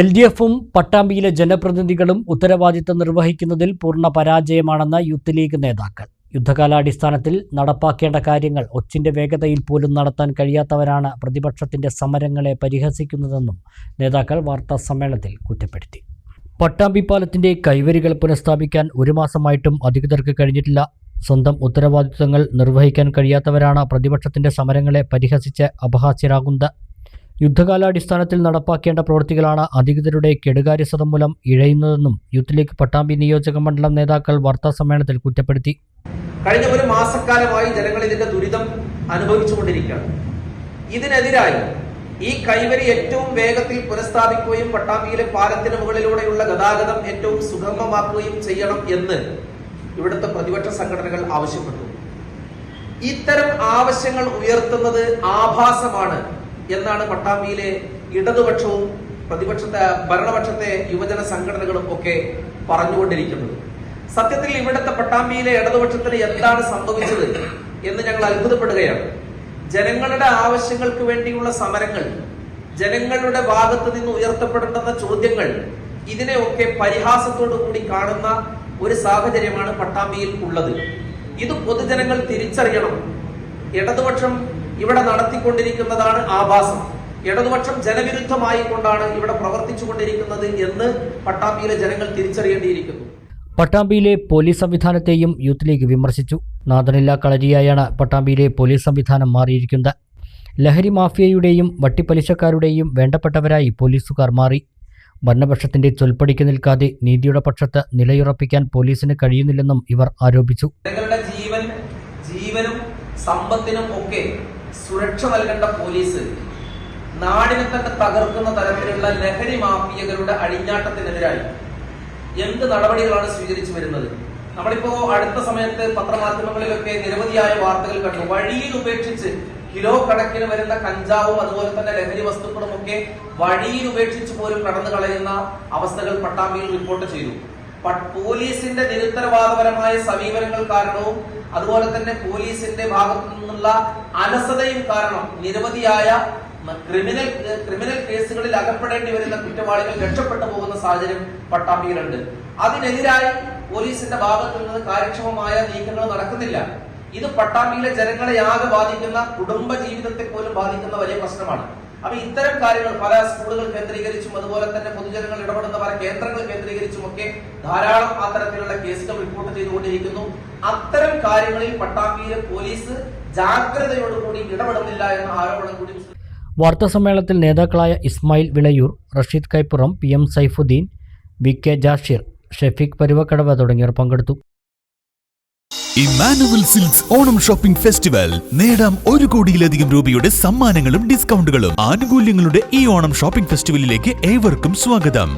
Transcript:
L D എഫും പട്ടാമ്പിയിലെ ജനപ്രതിനിധികളും ഉത്തരവാദിത്തം നിർവഹിക്കുന്നതിൽ പൂർണ പരാജയമാണെന്ന് യൂത്ത് ലീഗ് നേതാക്കൾ. യുദ്ധകാലാടിസ്ഥാനത്തിൽ നടപ്പാക്കേണ്ട കാര്യങ്ങൾ ഒച്ചിന്റെ വേഗതയിൽ പോലും നടത്താൻ കഴിയാത്തവരാണ് പ്രതിപക്ഷത്തിന്റെ സമരങ്ങളെ പരിഹസിക്കുന്നതെന്നും നേതാക്കൾ വാർത്താ സമ്മേളനത്തിൽ കുറ്റപ്പെടുത്തി. പട്ടാമ്പി പാലത്തിന്റെ കൈവരികൾ പുനഃസ്ഥാപിക്കാൻ ഒരു മാസമായിട്ടും അധികൃതർക്ക് കഴിഞ്ഞിട്ടില്ല. സ്വന്തം ഉത്തരവാദിത്തങ്ങൾ നിർവഹിക്കാൻ കഴിയാത്തവരാണ് പ്രതിപക്ഷത്തിന്റെ സമരങ്ങളെ പരിഹസിച്ച് അപഹാസ്യരാകുന്നത്. യുദ്ധകാലാടിസ്ഥാനത്തിൽ നടപ്പാക്കേണ്ട പ്രവൃത്തികളാണ് അധികൃതരുടെ കെടുകാര്യസ്ഥത മൂലം ഇഴയുന്നതെന്നും യൂത്ത് ലീഗ് പട്ടാമ്പി നിയോജക മണ്ഡലം നേതാക്കൾ വാർത്താസമ്മേളനത്തിൽ കുറ്റപ്പെടുത്തി. കഴിഞ്ഞ ഒരു മാസക്കാലമായി ജനങ്ങൾ ഇതിന്റെ ദുരിതം അനുഭവിച്ചുകൊണ്ടിരിക്കുകയാണ്. ഇതിനെതിരായി ഈ കൈവരി ഏറ്റവും വേഗത്തിൽ പുനഃസ്ഥാപിക്കുകയും പട്ടാമ്പിയിലെ പാലത്തിന് മുകളിലൂടെയുള്ള ഗതാഗതം ഏറ്റവും സുഗമമാക്കുകയും ചെയ്യണം എന്ന് ഇവിടുത്തെ പ്രതിപക്ഷ സംഘടനകൾ ആവശ്യപ്പെട്ടു. ഇത്തരം ആവശ്യങ്ങൾ ഉയർത്തുന്നത് ആഭാസമാണ് എന്നാണ് പട്ടാമ്പിയിലെ ഇടതുപക്ഷവും പ്രതിപക്ഷത്തെ ഭരണപക്ഷത്തെ യുവജന സംഘടനകളും ഒക്കെ പറഞ്ഞുകൊണ്ടിരിക്കുന്നത്. സത്യത്തിൽ ഇവിടുത്തെ പട്ടാമ്പിയിലെ ഇടതുപക്ഷത്തിന് എന്താണ് സംഭവിച്ചത് എന്ന് ഞങ്ങൾ അത്ഭുതപ്പെടുകയാണ്. ജനങ്ങളുടെ ആവശ്യങ്ങൾക്ക് വേണ്ടിയുള്ള സമരങ്ങൾ ജനങ്ങളുടെ ഭാഗത്ത് നിന്ന് ഉയർത്തപ്പെടേണ്ടുന്ന ചോദ്യങ്ങൾ ഇതിനെയൊക്കെ പരിഹാസത്തോടു കൂടി കാണുന്ന ഒരു സാഹചര്യമാണ് പട്ടാമ്പിയിൽ ഉള്ളത്. ഇത് പൊതുജനങ്ങൾ തിരിച്ചറിയണം. ഇടതുപക്ഷം ഇവിടെ നടത്തിക്കൊണ്ടിരിക്കുന്നതാണ് ആഭാസം ഇടതുപക്ഷം ജനവിരുദ്ധമായി കൊണ്ടാണ് ഇവിടെ പ്രവർത്തിച്ചുകൊണ്ടിരിക്കുന്നത് എന്ന് പട്ടാമ്പിയിലെ ജനങ്ങൾ തിരിച്ചറിയേണ്ടിയിരിക്കുന്നു. പട്ടാമ്പിയിലെ പോലീസ് സംവിധാനത്തെയും യൂത്ത് ലീഗ് വിമർശിച്ചു. നാദനില്ല കളരിയായാണ് പട്ടാമ്പിയിലെ പോലീസ് സംവിധാനം മാറിയിരിക്കുന്നത്. ലഹരി മാഫിയയുടെയും വട്ടിപ്പലിശക്കാരുടെയും വേണ്ടപ്പെട്ടവരായി പോലീസുകാർ മാറി. ഭരണപക്ഷത്തിന്റെ ചൊൽപ്പടിക്ക് നിൽക്കാതെ നീതിയുടെ പക്ഷത്ത് നിലയുറപ്പിക്കാൻ പോലീസിന് കഴിയുന്നില്ലെന്നും ഇവർ ആരോപിച്ചു. ജീവൻ ജീവനും സമ്പത്തിനും ഒക്കെ സുരക്ഷ നൽകേണ്ട പോലീസ്. നാടിനെ തന്നെ തകർക്കുന്ന തരത്തിലുള്ള ലഹരി മാഫിയകളുടെ അഴിഞ്ഞാട്ടത്തിനെതിരായി എന്ത് നടപടികളാണ് സ്വീകരിച്ചു വരുന്നത്? നമ്മളിപ്പോ അടുത്ത സമയത്ത് പത്രമാധ്യമങ്ങളിലൊക്കെ നിരവധിയായ വാർത്തകൾ കണ്ടു. വഴിയിൽ ഉപേക്ഷിച്ച് കിലോ കണക്കിന് വരുന്ന കഞ്ചാവും അതുപോലെ തന്നെ ലഹരി വസ്തുക്കളും ഒക്കെ വഴിയിൽ ഉപേക്ഷിച്ച് പോലും കടന്നു കളയുന്ന അവസ്ഥകൾ പട്ടാമ്പിയിൽ റിപ്പോർട്ട് ചെയ്തു. പോലീസിന്റെ നിരുത്തരവാദപരമായ സമീപനങ്ങൾ കാരണവും അതുപോലെ തന്നെ പോലീസിന്റെ ഭാഗത്തു നിന്നുള്ള അലസതയും കാരണം നിരവധിയായ ക്രിമിനൽ ക്രിമിനൽ കേസുകളിൽ അകപ്പെടേണ്ടി വരുന്ന കുറ്റവാളികൾ രക്ഷപ്പെട്ടു പോകുന്ന സാഹചര്യം പട്ടാമ്പിയിലുണ്ട്. അതിനെതിരായി പോലീസിന്റെ ഭാഗത്തു നിന്ന് കാര്യക്ഷമമായ നീക്കങ്ങൾ നടക്കുന്നില്ല. ഇത് പട്ടാമ്പിയിലെ ജനങ്ങളെ ആകെ ബാധിക്കുന്ന കുടുംബ ജീവിതത്തെ പോലും ബാധിക്കുന്ന വലിയ പ്രശ്നമാണ്. അപ്പൊ ഇത്തരം കാര്യങ്ങൾ പല സ്കൂളുകൾ കേന്ദ്രീകരിച്ചും അതുപോലെ തന്നെ പൊതുജനങ്ങൾ ഇടപെടുന്ന പല കേന്ദ്രങ്ങൾ കേന്ദ്രീകരിച്ചും ഒക്കെ ധാരാളം അത്തരത്തിലുള്ള കേസുകൾ റിപ്പോർട്ട് ചെയ്തുകൊണ്ടിരിക്കുന്നു. അത്തരം കാര്യങ്ങളിൽ പട്ടാമ്പിയിലെ പോലീസ് ജാഗ്രതയോടുകൂടി ഇടപെടുന്നില്ല എന്ന ആരോപണം കൂടി വാർത്താ സമ്മേളനത്തിൽ നേതാക്കളായ Ismail Vilayur Rasheed Kaippuram P M Saifuddin V K Jashir Shefeeq Paruvakkadavu തുടങ്ങിയവർ പങ്കെടുത്തു. Emmanuel silks Onam shopping festival. നേടാം ഒരു കോടിയിലധികം രൂപയുടെ സമ്മാനങ്ങളും ഡിസ്കൗണ്ടുകളും. ആനുകൂല്യങ്ങളുടെ ഈ ഓണം ഷോപ്പിംഗ് ഫെസ്റ്റിവലിലേക്ക് ഏവർക്കും സ്വാഗതം.